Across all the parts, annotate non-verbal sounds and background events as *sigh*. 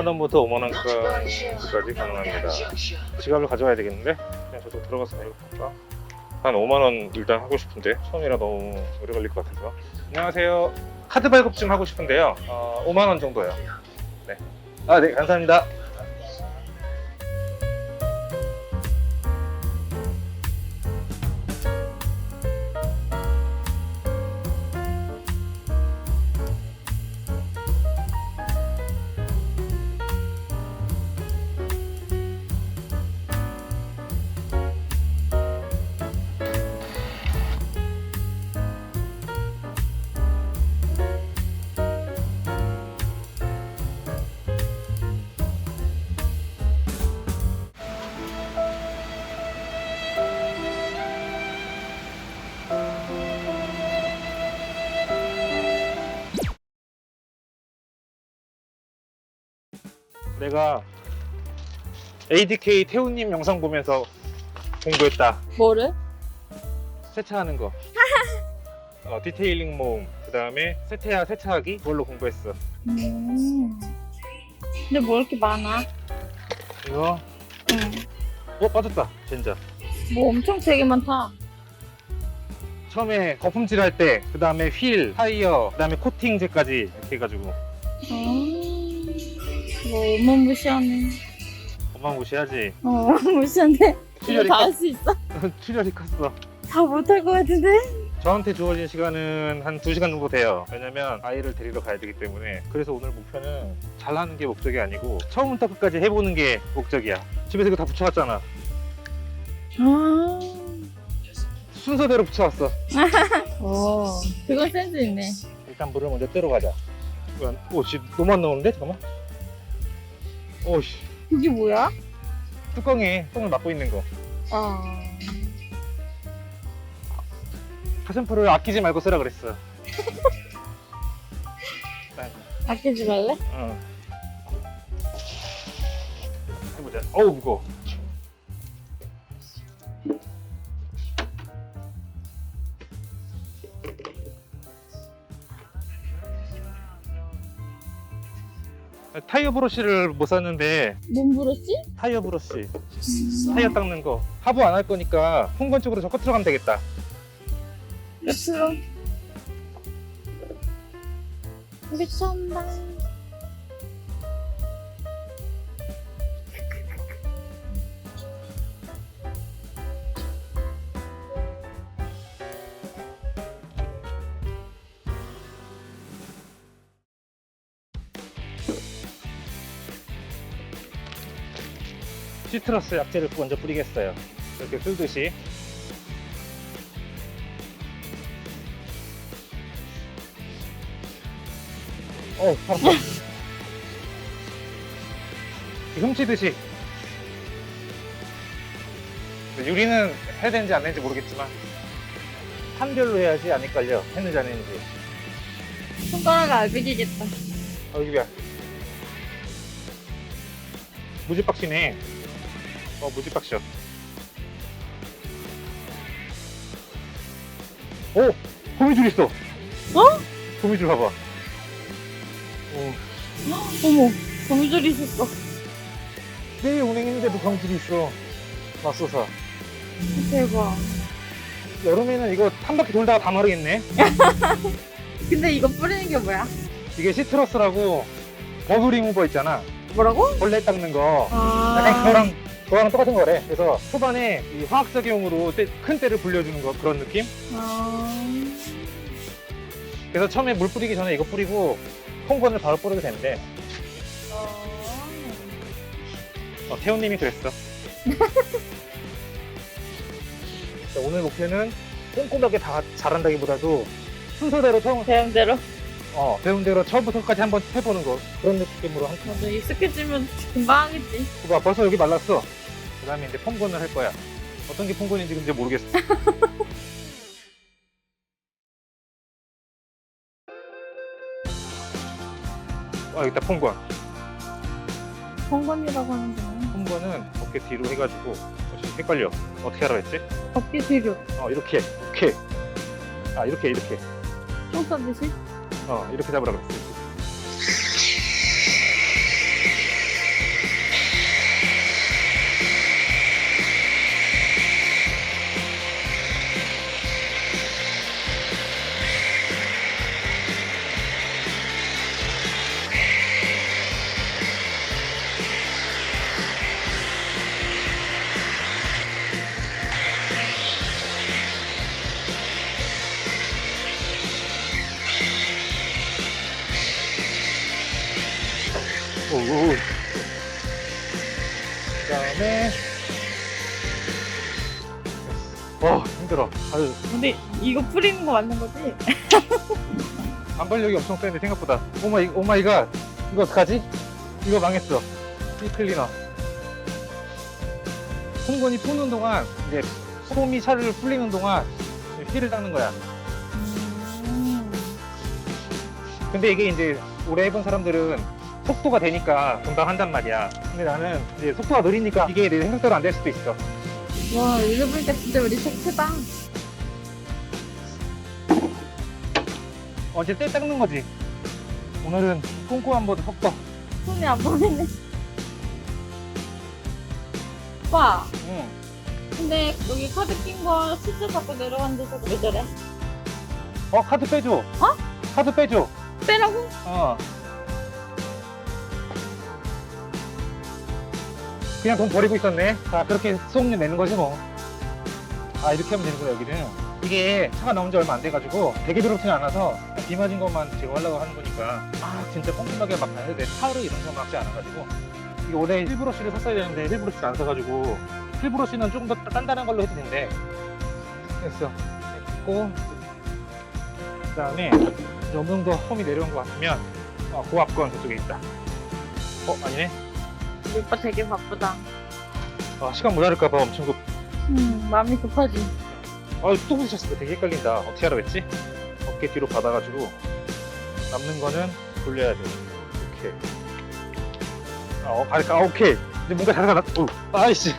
천원부터 5만원까지 가능합니다. 지갑을 가져와야 되겠는데? 그냥 저쪽 들어가서 해볼까? 한 5만원 일단 하고 싶은데 처음이라 너무 오래 걸릴 것 같아서 안녕하세요 카드 발급 좀 하고 싶은데요 어, 5만원 정도요 네. 아, 네, 감사합니다. 내가 ADK 태우님 영상 보면서 공부했다. 뭐를? 세차하는 거. *laughs* 어, 디테일링 모음, 그 다음에 세태야 세차하기 그걸로 공부했어. 음. 근데 뭐 이렇게 많아? 이거 응. 어 빠졌다 젠자. 뭐 엄청 되게 많다. 처음에 거품질 할 때, 그 다음에 휠, 타이어, 그 다음에 코팅제까지 이렇게 해가지고 음. 뭐 어마무시하네. 어마무시하지. 어, 어마무시한데. 이거 출혈이 다 컸, 할수 있어? *laughs* 출혈이 컸어. 다 못할 것 같은데? 저한테 주어진 시간은 한 2시간 정도 돼요. 왜냐면 아이를 데리러 가야 되기 때문에. 그래서 오늘 목표는 잘하는 게 목적이 아니고 처음부터 끝까지 해보는 게 목적이야. 집에서 이거 다 붙여왔잖아. 아. 순서대로 붙여왔어. *laughs* 어. 그건 센스 있네. 일단 물을 먼저 뜨러 가자. 오, 씨, 너무 안 나오는데? 잠깐만. 오씨, 그게 뭐야? 뚜껑에 똥을 막고 있는 거. 아. 가슴풀을 아끼지 말고 쓰라 그랬어. 아끼지 말래? 어. 해보자. 어우, 무거워. 타이어 브러쉬를 못 샀는데 몸 부러지? 타이어 브러쉬 타이어 닦는 거 하부 안 할 거니까 풍건 쪽으로 저 끝으로 가면 되겠다 끝으로. 미쳤다. 시트러스 약재를 먼저 뿌리겠어요. 이렇게 쓸듯이. 어, 바로 훔치듯이. 유리는 해야 되는지 안 되는지 모르겠지만 판별로 해야지 안 헷갈려 했는지 안 했는지. 손가락 알비리겠다. 어, 여기야 무지박시네 어 무지박시야 오! 거미줄 있어 어? 거미줄 봐봐 오, 어머, 거미줄이 있었어. 내일 운행했는데도 거미줄이 있어 맙소사 대박. 여름에는 이거 한 바퀴 돌다가 다 마르겠네 *laughs* 근데 이거 뿌리는 게 뭐야? 이게 시트러스라고 버블 리무버 있잖아 뭐라고? 벌레 닦는 거 아. 그거랑 그거랑 똑같은 거래 그래서 초반에 이 화학작용으로 때- 큰 때를 불려주는 거 그런 느낌? 아. 그래서 처음에 물 뿌리기 전에 이거 뿌리고 콩건을 바로 뿌려도 되는데 어, 태훈님이 그랬어 *laughs* 자, 오늘 목표는 꼼꼼하게 다 잘한다기보다도 순서대로 처음 대형대로. 어, 배운 대로 처음부터까지 한번 해보는 거 그런 느낌으로 한 맞아, 익숙해지면 금방 하겠지. 봐 벌써 여기 말랐어 그 다음에 이제 폰건을 할 거야 어떤 게 폰건인지 근데 모르겠어 *laughs* 아 여기다 폰건 성건이라고 하는구나. 폰건은 어깨 뒤로 해가지고 어, 씨, 헷갈려 어떻게 하라 했지? 어깨 뒤로. 어 이렇게 이렇게 아 이렇게 이렇게 총 쏘듯이? 어 이렇게 잡으라 그랬어 아유 근데 이거 뿌리는 거 맞는 거지? *laughs* 반발력이 엄청 세는데 생각보다. 오마이 오마이갓. 이거 어떡하지? 이거 망했어. 이 클리너. 송건이 푸는 동안 이제 솜이 차를 풀리는 동안 휠을 닦는 거야. 음. 근데 이게 이제 오래 해본 사람들은 속도가 되니까 금방 한단 말이야. 근데 나는 이제 속도가 느리니까 이게 내 생각대로 안 될 수도 있어. 와, 이거 보니까 진짜 우리 책 크다. 어, 이제 때 닦는 거지. 오늘은 꼼꼼한 보드 속도. 손이 안 보이네. 오빠, 응. 근데 여기 카드 낀거 숫자 갖고 내려갔는데 왜 저래? 어, 카드 빼줘. 어? 카드 빼줘. 빼라고? 어. 그냥 돈 버리고 있었네. 아, 그렇게 수업료 내는 거지 뭐. 아, 이렇게 하면 되는구나, 여기는. 이게 차가 나온 지 얼마 안 돼가지고 되게 더럽지는 않아서 비 맞은 것만 제거하려고 하는 거니까 아, 진짜 꼼꼼하게 막 봐야 돼. 타르 이런 거 막지 않아가지고. 이게 원래 힐브러쉬를 샀어야 되는데 힐브러쉬를 안 사가지고 힐브러쉬는 조금 더 단단한 걸로 해도 된대. 됐어. 됐고. 그 다음에 이 정도 폼이 내려온 것 같으면 어, 고압건 저쪽에 있다. 어, 아니네. 오빠 되게 바쁘다. 아, 시간 모자랄까봐 엄청 급. 음, 마음이 급하지. 아, 또 부딪혔어. 되게 헷갈린다. 어떻게 하라고 했지? 어깨 뒤로 받아가지고 남는 거는 돌려야 돼. 이렇게. 아, 어, 아, 아, 오케이. 이제 뭔가 자세가 나. 어, 아이씨.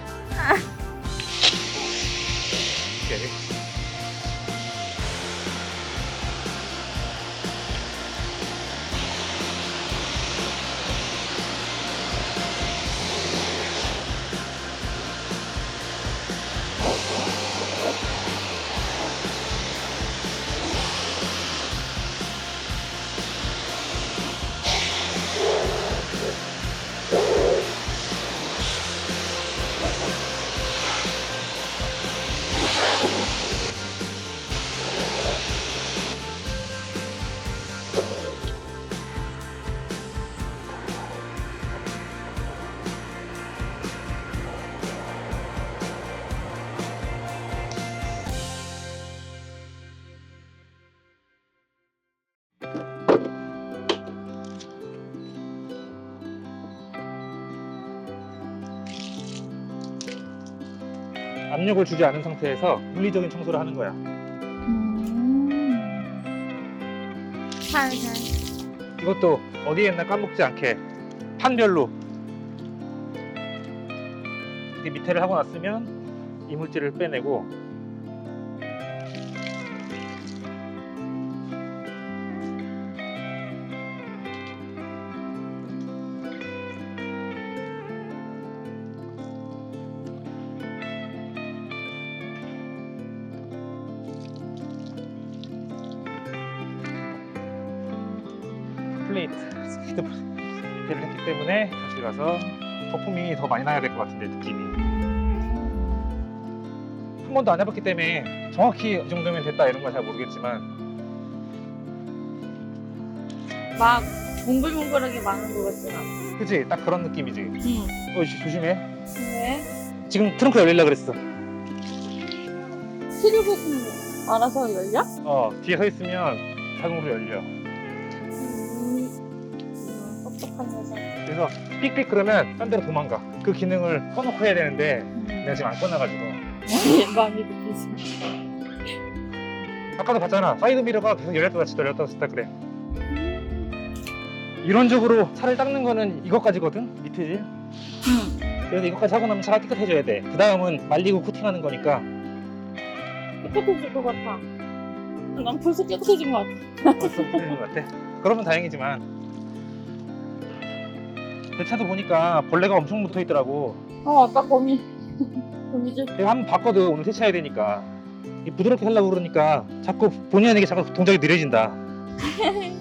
압력을 주지 않은 상태에서 물리적인 청소를 하는 거야. 음. 살살. 이것도 어디에 있나 까먹지 않게 판별로 밑에를 하고 났으면 이물질을 빼내고 플레이트 스피드 밑에를 했기 때문에 다시 가서 거품이 더 많이 나야 될 것 같은데 느낌이 한 번도 안 해봤기 때문에 정확히 이 정도면 됐다 이런 건 잘 모르겠지만 막 몽글몽글하게 많은 거 같진 않아. 그치 딱 그런 느낌이지 응. 어 씨, 조심해 왜? 지금 트렁크 열리려 그랬어 치료보시는 알아서 열려? 어 뒤에 서 있으면 자동으로 열려 여자. 그래서 삑삑 그러면 딴 데로 도망가 그 기능을 꺼놓고 해야 되는데 음. 내가 지금 안 꺼놔가지고 *laughs* 마음이 급해지. 아까도 봤잖아 사이드 미러가 계속 열렸다 닫혔다 열렸다 닫혔다 그래 이론적으로 차를 닦는 거는 이것까지거든 밑에지 응. 그래서 이것까지 하고 나면 차가 깨끗해져야 돼 그 다음은 말리고 코팅하는 거니까 깨끗해질 것 같아. 난 벌써 깨끗해진 것 같아. 벌써 깨끗해진 것 같아 그러면 다행이지만 내 차도 보니까 벌레가 엄청 붙어 있더라고 어, 아까 거미. 거미줄. 내가 한번 봤거든 오늘 세차해야 되니까 이 부드럽게 하려고 그러니까 자꾸 본의 아니게 자꾸 동작이 느려진다 *laughs*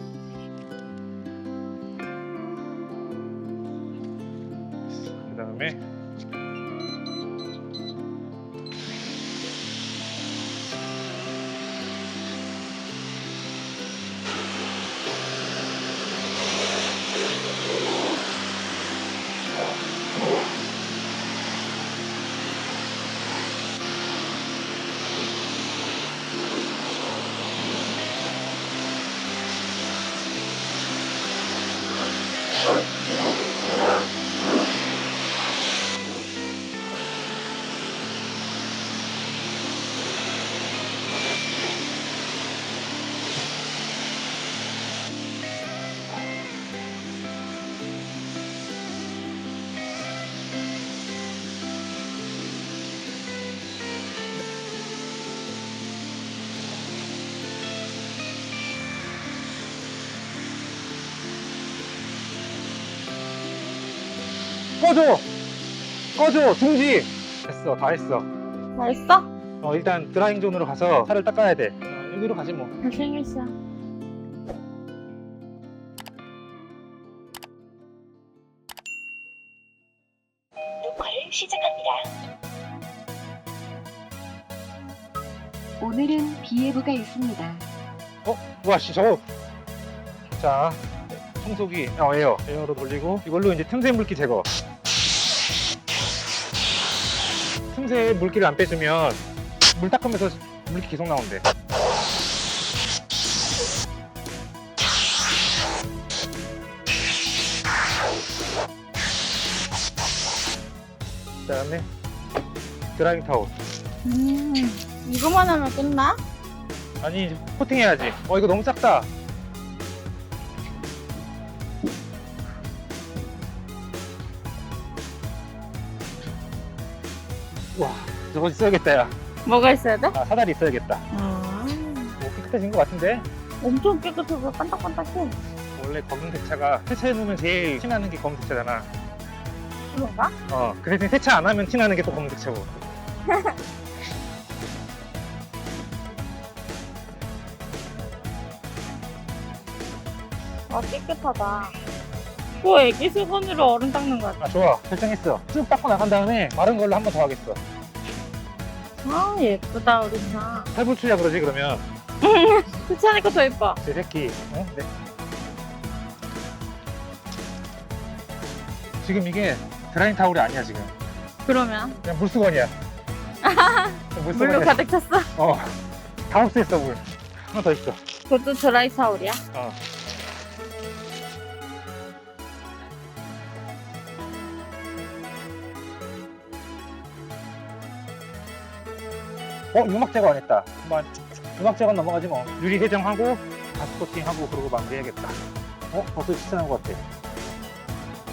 꺼줘 꺼줘 중지 됐어 다 했어 다 했어? 어 일단 드라잉 존으로 가서 차를 닦아야 돼 어, 여기로 가지 뭐 고생했어. 녹화를 시작합니다. 오늘은 비 예보가 있습니다. 와, 씨, 저거. 자, 청소기, 어, 에어. 에어로 돌리고, 이걸로 이제 틈새 물기 제거. 틈새 물기를 안 빼주면, 물 닦으면서 물기 계속 나온대. 그 다음에, 드라잉 타올. 음, 이거만 하면 끝나? 아니, 코팅해야지. 어, 이거 너무 작다. 저거 있어야겠다, 야. 뭐가 있어야 돼? 아, 사다리 있어야겠다. 아, 뭐 깨끗해진 것 같은데? 엄청 깨끗하고 반짝반짝해. 원래 검은 세차가 세차해 놓으면 제일 티나는 게 검은 세차잖아. 그런가? 어, 그 대신 세차 안 하면 티나는 게 또 검은 세차고. 아, 깨끗하다. 또 애기 수건으로 얼음 닦는 거 같아. 아, 좋아. 결정했어. 쭉 닦고 나간 다음에 마른 걸로 한 번 더 하겠어. 아, 예쁘다, 우리 차. 탈불출이야 그러지, 그러면. *laughs* 세차하니까 더 예뻐. 제 새끼. 어? 네. 지금 이게 드라잉 타올이 아니야, 지금. 그러면 그냥 물수건이야. *laughs* 물로. 가득 찼어. 어. 다 흡수했어, 물. 하나 더 있어. 그것도 드라이 타올이야? 어. 어, 유막 제거 안 했다. 한번 유막 제거 넘어가지 뭐. 유리 세정하고 가스 코팅하고 그러고 마무리해야겠다. 어, 벌써 시원한 것 같아.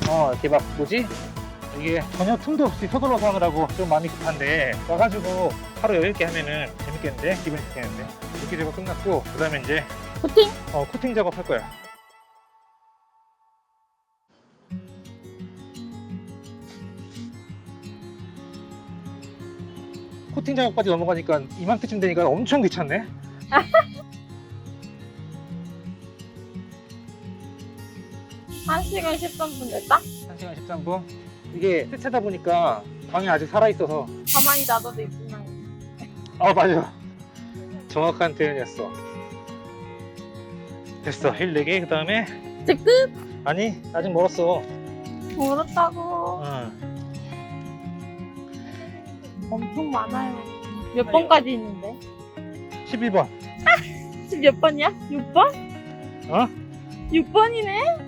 어, 이렇게 막 뭐지? 이게 전혀 틈도 없이 서둘러서 하느라고 좀 마음이 급한데 와가지고 하루 여유 있게 하면은 재밌겠는데 기분 좋겠는데 이렇게 제거 끝났고 그 다음에 이제 코팅? 어, 코팅 작업 할 거야. 코팅 작업까지 넘어가니까 이맘때쯤 되니까 엄청 귀찮네. *laughs* 한시간 13분 됐다? 1시간 13분. 이게 세차다 보니까 방이 아직 살아있어서. 가만히 놔둬도 이쁘나. *laughs* 아, 맞아. 정확한 표현이었어. 됐어. 힐 4개. 그 다음에. 이제 끝! 아니, 아직 멀었어. 멀었다고. 엄청 많아요. 몇 번까지 있는데? 11번. 지금 *laughs* 몇 번이야? 6번? 어? 6번이네?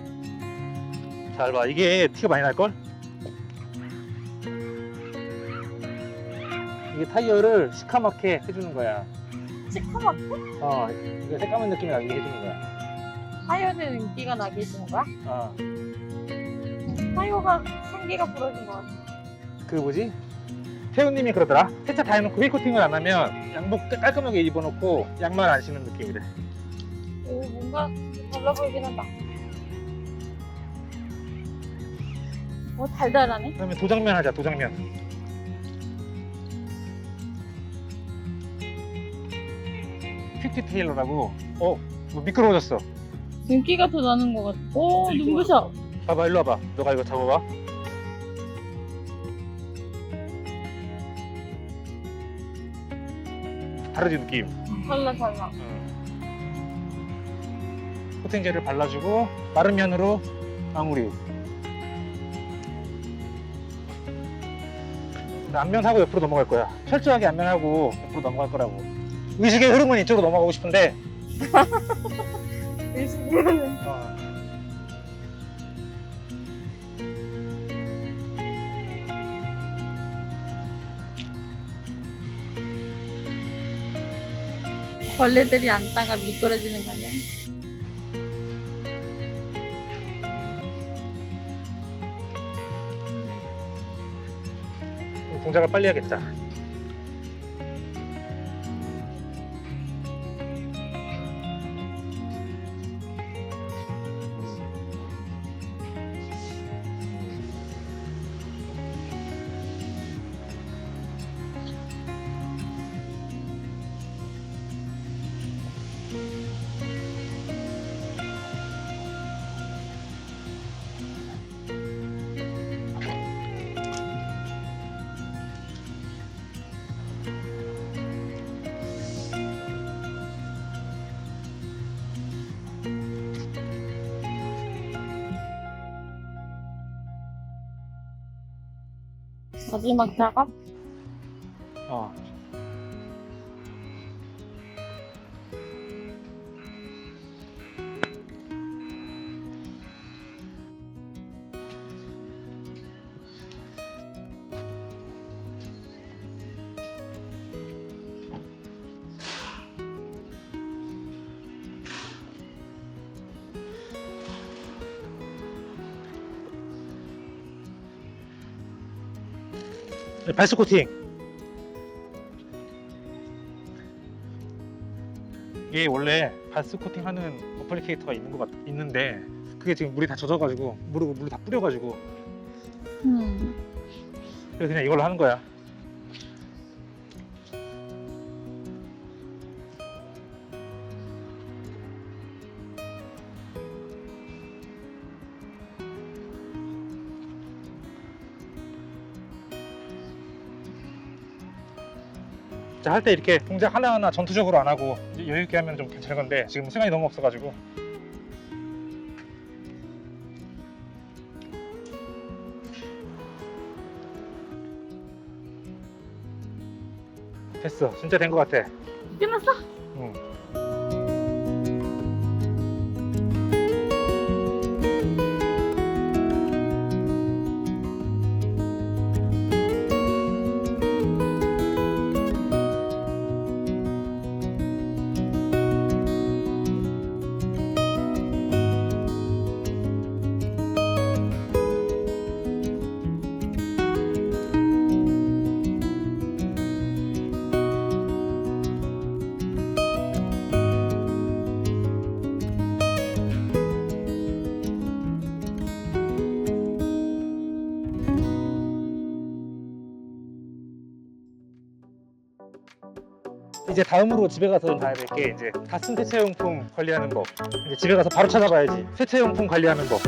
잘 봐. 이게 티가 많이 날걸? 이게 타이어를 시커멓게 해주는 거야. 시커멓게? 어, 이게 새까만 느낌이 나게 해주는 거야. 타이어는 인기가 나게 해주는 거야? 어, 타이어가 생기가 부러진 것 같아. 그 뭐지? 태우님이 그러더라. 세차 다 해놓고 휠 코팅을 안 하면 양복 깔끔하게 입어놓고 양말 안 신는 느낌이래. 오, 뭔가 달라 보이긴 한다. 어, 달달하네? 그러면 도장면 하자, 도장면. 큐티 테일러라고. 어, 뭐 미끄러워졌어. 윤기가 더 나는 것 같아. 오, 눈부셔. 봐봐, 일로 와봐. 너가 이거 잡아봐. 다르지 느낌. 달라, 달라. 코팅제를 발라주고 마른 면으로 마무리. 안면하고 옆으로 넘어갈 거야. 철저하게 안면하고 옆으로 넘어갈 거라고. 의식의 흐름은 이쪽으로 넘어가고 싶은데. *laughs* 일시기는 어, 벌레들이 앉다가 미끄러지는 거 아니야? 동작을 빨리 해야겠다. 마지막 발스 코팅. 이게 원래 발스 코팅 하는 어플리케이터가 있는 것 같, 있는데 그게 지금 물이 다 젖어가지고 물을 물을 다 뿌려가지고 음. 그래서 그냥 이걸로 하는 거야. 할 때 이렇게 동작 하나하나 전투적으로 안 하고 여유 있게 하면 좀 괜찮을 건데 지금 시간이 너무 없어가지고. 됐어. 진짜 된 것 같아. 끝났어? 이제 다음으로 집에 가서 봐야 될 게 이제 다쓴 세차용품 관리하는 법. 이제 집에 가서 바로 찾아봐야지. 세차용품 관리하는 법.